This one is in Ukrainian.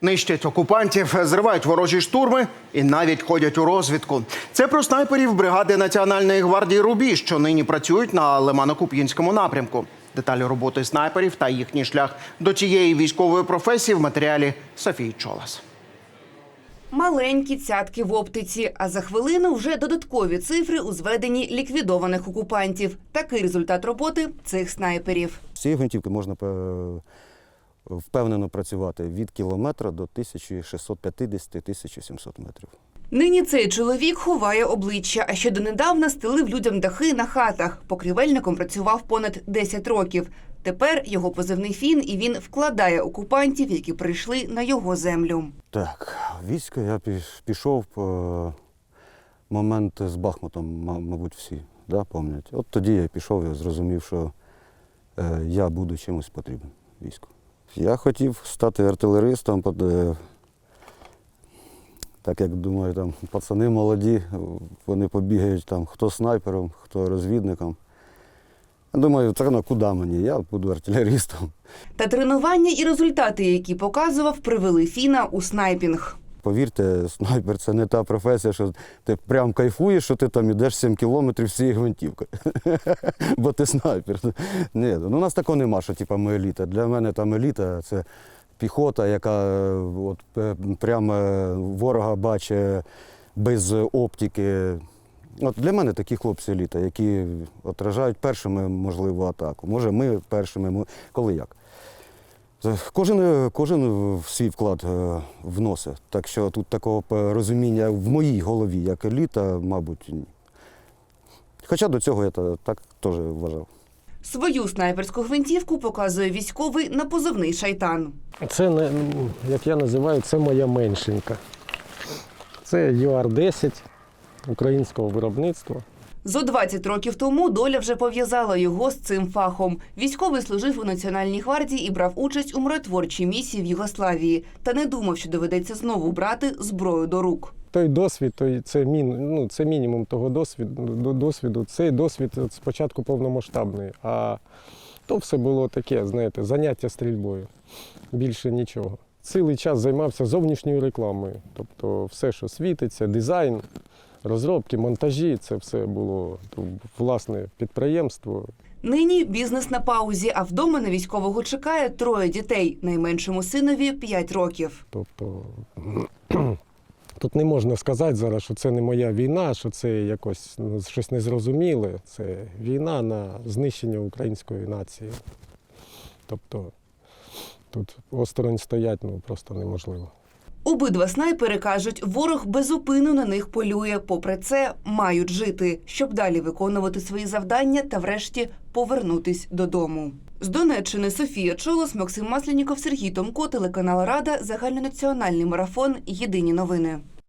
Нищать окупантів, зривають ворожі штурми і навіть ходять у розвідку. Це про снайперів бригади Національної гвардії Рубіж, що нині працюють на Лимано-Куп'янському напрямку. Деталі роботи снайперів та їхній шлях до цієї військової професії в матеріалі Софії Чолас. Маленькі цятки в оптиці, а за хвилину вже додаткові цифри у зведенні ліквідованих окупантів. Такий результат роботи цих снайперів. З цієї гвинтівки можна е, впевнено працювати від кілометра до 1650-1700 метрів. Нині цей чоловік ховає обличчя, а ще донедавна стелив людям дахи на хатах. Покрівельником працював понад 10 років. Тепер його позивний фін, і він вкладає окупантів, які прийшли на його землю. Так, військо я пішов по момент з Бахмутом, мабуть, всі да, пам'ятають. От тоді я пішов і зрозумів, що е, я буду чимось потрібен війську. Я хотів стати артилеристом, е, так як думаю, там пацани молоді, вони побігають там хто снайпером, хто розвідником. Я думаю, ну куди мені? Я буду артилеристом. Та тренування і результати, які показував, привели фіна у снайпінг. Повірте, снайпер це не та професія, що ти прям кайфуєш, що ти там ідеш 7 кілометрів з цією гвинтівкою. Бо ти снайпер. Ні, ну у нас такого нема, що типу, ми еліта. Для мене там еліта це піхота, яка е, от, е, прямо е, ворога бачить без оптики. От для мене такі хлопці еліта, які отражають першими можливу атаку. Може, ми першими, коли як. Це Кожен, е, кожен в свій вклад е, вносить. Так що тут такого е, розуміння в моїй голові, як еліта, мабуть, ні. Хоча до цього я та- так теж вважав. Свою снайперську гвинтівку показує військовий на позивний шайтан. Це, не- як я називаю, це моя меншенька. Це UR-10 українського виробництва. Зо 20 років тому доля вже пов'язала його з цим фахом. Військовий служив у Національній гвардії і брав участь у миротворчій місії в Югославії. Та не думав, що доведеться знову брати зброю до рук. Той досвід, той, це, мін, ну, це мінімум того досвіду, досвіду. Цей досвід спочатку повномасштабний, а то все було таке, знаєте, заняття стрільбою. Більше нічого. Цілий час займався зовнішньою рекламою. Тобто все, що світиться, дизайн, розробки, монтажі, це все було ну, власне підприємство. Нині бізнес на паузі, а вдома на військового чекає троє дітей. Найменшому синові 5 років. Тобто тут не можна сказати зараз, що це не моя війна, що це якось ну, щось незрозуміле. Це війна на знищення української нації. Тобто тут осторонь стоять ну, просто неможливо. Обидва снайпери кажуть, ворог безупину на них полює. Попри це, мають жити, щоб далі виконувати свої завдання та, врешті, повернутись додому. З Донеччини Софія Чолос, Максим Масляніков, Сергій Томко, телеканал Рада, загальнонаціональний марафон. Єдині новини.